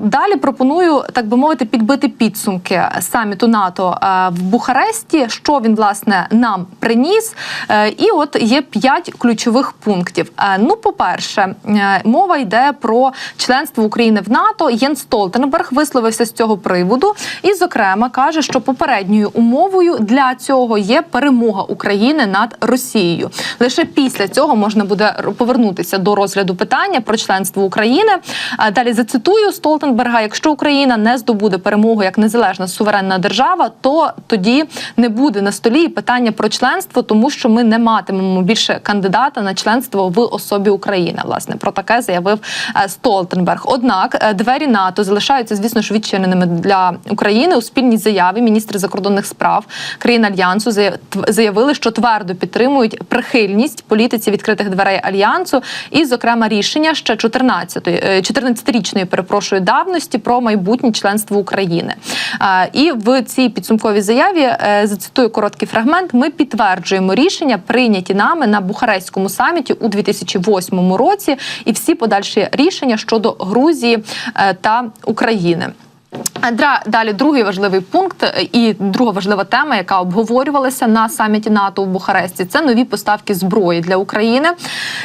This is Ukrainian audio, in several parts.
Далі пропоную, так би мовити, підбити підсумки саміту НАТО е, в Бухаресті. Що він власне нам приніс? Е, І от є п'ять ключових пунктів. Е, Ну, по-перше, мова йде про членство України в НАТО. Єн Столтенберг висловився з цього приводу, і, зокрема, каже, що попередньою умовою для цього є перемога України над Росією. Лише після цього можна буде повернутися до розгляду питання про членство України. Далі зацитую Столтенберга: якщо Україна не здобуде перемогу як незалежна суверенна держава, то тоді не буде на столі питання про членство, тому що ми не матимемо більше кандидата на членство в особі України. Власне про таке заявив е, Столтенберг. Однак е, двері НАТО залишаються, звісно ж, відчиненими для України у спільній заяві. Міністри закордонних справ країн альянсу заявили, що твердо підтримують прихильність політиці відкритих дверей альянсу, і, зокрема, рішення ще 14-ї, е, 14-річної, перепрошую, давності про майбутнє членство України. І в цій підсумковій заяві е, зацитую короткий фрагмент. Ми підтверджуємо рішення, прийняті нами на Бухарестському саміті у 2008 році, і всі подальші рішення щодо Грузії е, та України. А дра- Далі другий важливий пункт е, і друга важлива тема, яка обговорювалася на саміті НАТО в Бухаресті, це нові поставки зброї для України.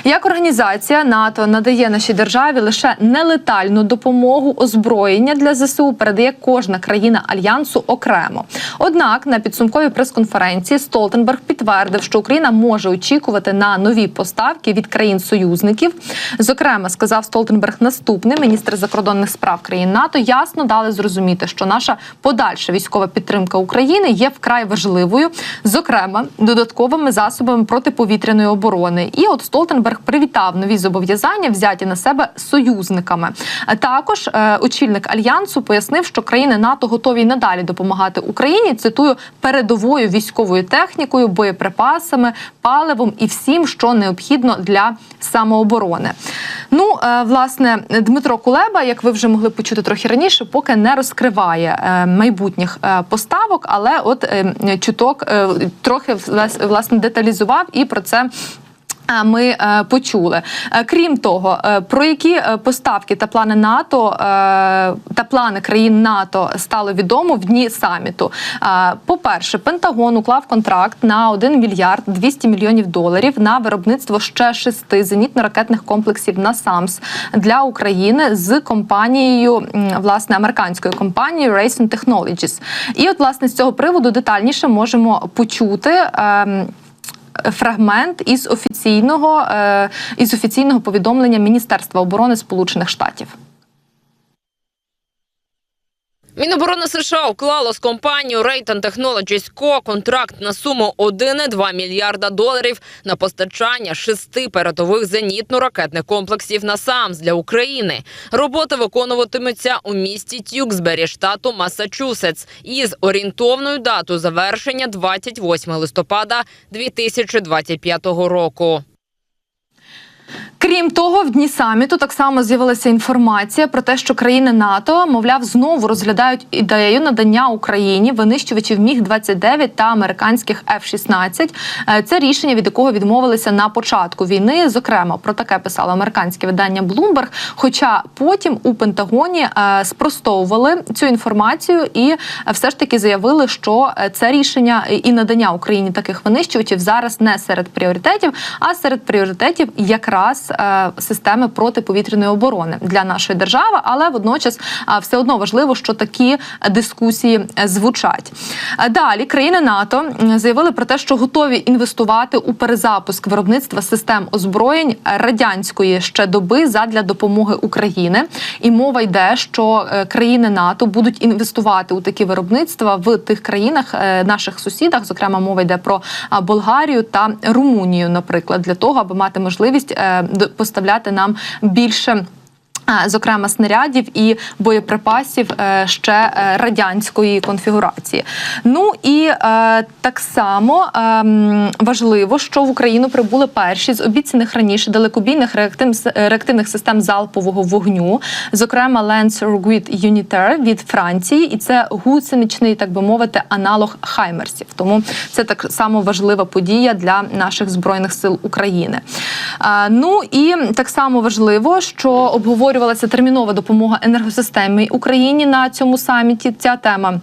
Як організація НАТО надає нашій державі лише нелетальну допомогу озброєння для ЗСУ, передає кожна країна альянсу окремо. Однак на підсумковій прес-конференції Столтенберг підтвердив, що Україна може очікувати на нові поставки від країн-союзників. Зокрема, сказав Столтенберг наступне: міністр закордонних справ країн НАТО ясно дали зрозуміти, що наша подальша військова підтримка України є вкрай важливою, зокрема додатковими засобами протиповітряної оборони. І от Столтенберг привітав нові зобов'язання, взяті на себе союзниками. Також е, очільник альянсу пояснив, що країни НАТО готові надалі допомагати Україні. Цитую передовою військовою технікою, боєприпасами, паливом і всім, що необхідно для самооборони. Ну, е, власне, Дмитро Кулеба, як ви вже могли почути трохи раніше, поки не розкриває е, майбутніх е, поставок, але от е, чуток трохи влас- власне деталізував і про це. Ми е, почули. Е, Крім того, е, про які поставки та плани НАТО та плани країн НАТО стало відомо в дні саміту. Е, По-перше, Пентагон уклав контракт на 1 мільярд 200 мільйонів доларів на виробництво ще шести зенітно-ракетних комплексів НАСАМС для України з компанією, власне, американською компанією Raytheon Technologies. І от власне з цього приводу детальніше можемо почути. Фрагмент із офіційного е, із офіційного повідомлення Міністерства оборони Сполучених Штатів. Міноборони США уклало з компанією Raytheon Technologies Co. контракт на суму 1,2 мільярда доларів на постачання шести передових зенітно-ракетних комплексів на САМС для України. Роботи виконуватимуться у місті Тюксбері, штату Масачусетс, із орієнтовною датою завершення 28 листопада 2025 року. Крім того, в дні саміту так само з'явилася інформація про те, що країни НАТО, мовляв, знову розглядають ідею надання Україні винищувачів міг 29 та американських F-16. Е, Це рішення, від якого відмовилися на початку війни. Зокрема, про таке писало американське видання Bloomberg. Хоча потім у Пентагоні е, спростовували цю інформацію і все ж таки заявили, що е, це рішення і надання Україні таких винищувачів зараз не серед пріоритетів, а серед пріоритетів якраз системи протиповітряної оборони для нашої держави. Але водночас е, все одно важливо, що такі дискусії е, звучать. Е, Далі країни НАТО заявили про те, що готові інвестувати у перезапуск виробництва систем озброєнь радянської ще доби задля допомоги України. І мова йде, що е, країни НАТО будуть інвестувати у такі виробництва в тих країнах, е, наших сусідах. Зокрема, мова йде про Болгарію та Румунію, наприклад, для того, аби мати можливість е, поставляти нам більше. Зокрема, снарядів і боєприпасів е, ще е, радянської конфігурації. Ну і е, так само е, важливо, що в Україну прибули перші з обіцяних раніше далекобійних реактивних, систем залпового вогню, зокрема Lancer Grid Unitaire від Франції, і це гусеничний, так би мовити, аналог Хаймерсів. Тому це так само важлива подія для наших збройних сил України. Ну і так само важливо, що обговорювалася термінова допомога енергосистемі Україні на цьому саміті. Ця тема.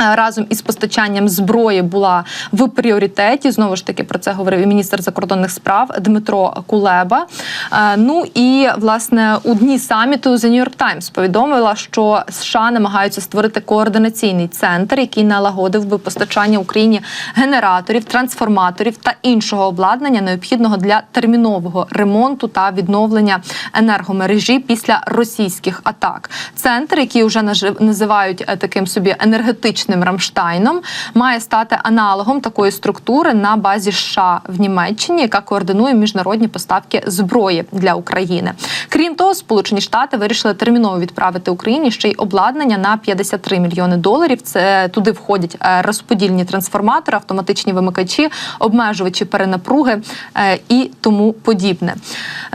Е, Разом із постачанням зброї була в пріоритеті. Знову ж таки про це говорив і міністр закордонних справ Дмитро Кулеба. Е, Ну і власне у дні саміту The New York Times повідомила, що США намагаються створити координаційний центр, який налагодив би постачання Україні генераторів, трансформаторів та іншого обладнання, необхідного для термінового ремонту та відновлення енергомережі після російських атак. Центр, який вже називають е, таким собі енергетичним Рамштайном, має стати аналогом такої структури на базі США в Німеччині, яка координує міжнародні поставки зброї для України. Крім того, Сполучені Штати вирішили терміново відправити Україні ще й обладнання на 53 мільйони доларів. Це туди входять е, розподільні трансформатори, автоматичні вимикачі, обмежувачі перенапруги е, і тому подібне.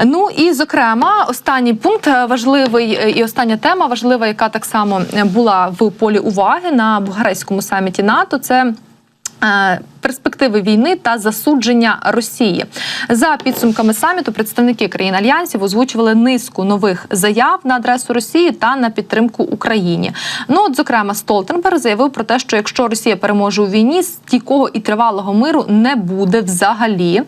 Ну і зокрема, останній пункт е, важливий і остання тема важлива, яка так само була в полі уваги на Бугарейському саміті НАТО. Це е, Перспективи війни та засудження Росії за підсумками саміту представники країн альянсів озвучували низку нових заяв на адресу Росії та на підтримку Україні. Ну от зокрема, Столтенберг заявив про те, що якщо Росія переможе у війні, стійкого і тривалого миру не буде взагалі.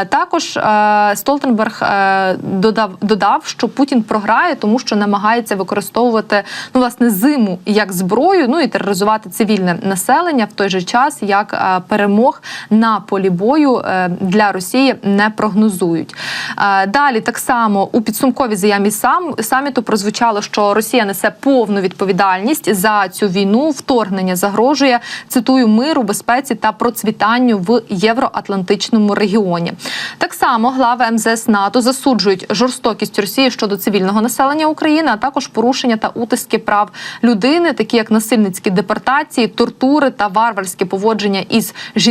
Е, Також е, Столтенберг е, додав додав, що Путін програє, тому що намагається використовувати ну власне зиму як зброю, ну і тероризувати цивільне населення в той же час, як е, перемог на полі бою е, для Росії не прогнозують. Е, Далі так само у підсумковій заяві сам саміту прозвучало, що Росія несе повну відповідальність за цю війну. Вторгнення загрожує цитую миру, безпеці та процвітанню в євроатлантичному регіоні. Так само глави МЗС НАТО засуджують жорстокість Росії щодо цивільного населення України, а також порушення та утиски прав людини, такі як насильницькі депортації, тортури та варварське поводження із жінками,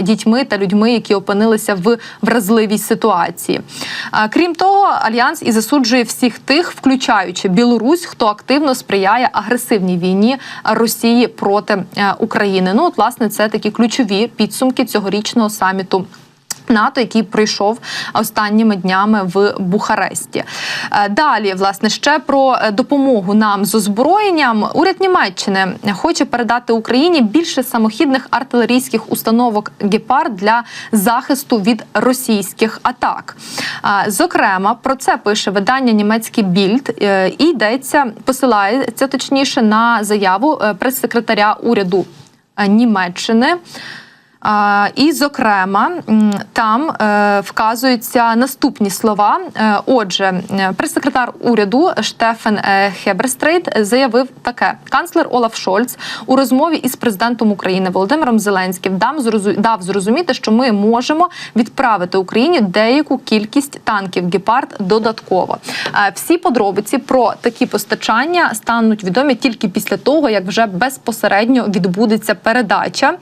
дітьми та людьми, які опинилися в вразливій ситуації. Крім того, альянс і засуджує всіх тих, включаючи Білорусь, хто активно сприяє агресивній війні Росії проти е, України. Ну, от, власне, це такі ключові підсумки цьогорічного саміту. НАТО, який пройшов останніми днями в Бухаресті. Е, Далі, власне, ще про е, допомогу нам з озброєнням. Уряд Німеччини хоче передати Україні більше самохідних артилерійських установок Гепард для захисту від російських атак. Е, Зокрема, про це пише видання німецький більд і йдеться, посилається точніше на заяву прес-секретаря уряду Німеччини. І, зокрема, там е, вказуються наступні слова. Е, Отже, прес-секретар уряду Штефен е, Хеберстрейт заявив таке: канцлер Олаф Шольц у розмові із президентом України Володимиром Зеленським дав зрозу- зрозуміти, що ми можемо відправити Україні деяку кількість танків гепард додатково. Всі подробиці про такі постачання стануть відомі тільки після того, як вже безпосередньо відбудеться передача.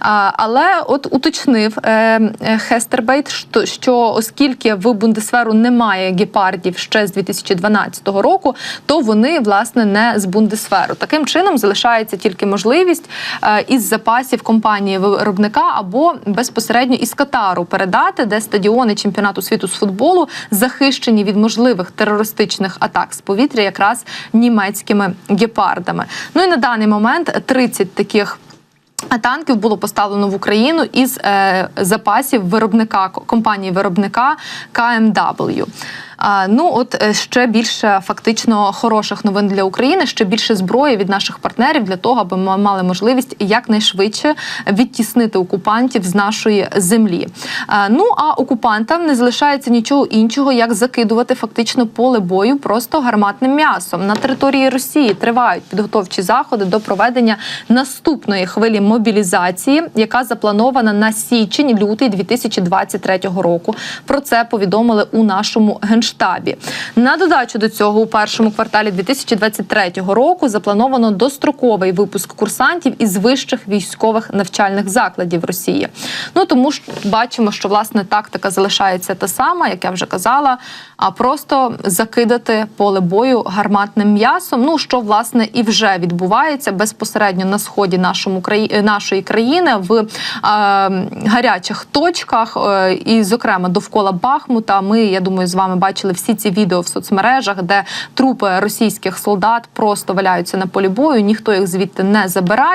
А, Але от уточнив е, е, Хестербейт, що, оскільки в Бундесверу немає гепардів ще з 2012 року, то вони власне не з Бундесверу. Таким чином залишається тільки можливість е, із запасів компанії виробника або безпосередньо із Катару передати, де стадіони чемпіонату світу з футболу захищені від можливих терористичних атак з повітря, якраз німецькими гепардами. Ну і на даний момент 30 таких. Танків було поставлено в Україну із е, запасів виробника компанії виробника KMW. Ну от е, ще більше фактично хороших новин для України, ще більше зброї від наших партнерів для того, аби ми мали можливість якнайшвидше відтіснити окупантів з нашої землі. Ну а окупантам не залишається нічого іншого, як закидувати фактично поле бою просто гарматним м'ясом. На території Росії тривають підготовчі заходи до проведення наступної хвилі мобілізації, яка запланована на січень-лютий 2023 року. Про це повідомили у нашому генштабі генштабі. На додачу до цього у першому кварталі 2023 року заплановано достроковий випуск курсантів із вищих військових навчальних закладів Росії. Ну тому ж бачимо, що власне тактика залишається та сама, як я вже казала, а просто закидати поле бою гарматним м'ясом. Ну що власне і вже відбувається безпосередньо на сході нашому краї... нашої країни в е, гарячих точках, е, і, зокрема, довкола Бахмута. Ми, я думаю, з вами бачили всі ці відео в соцмережах, де трупи російських солдат просто валяються на полі бою. Ніхто їх звідти не забирає.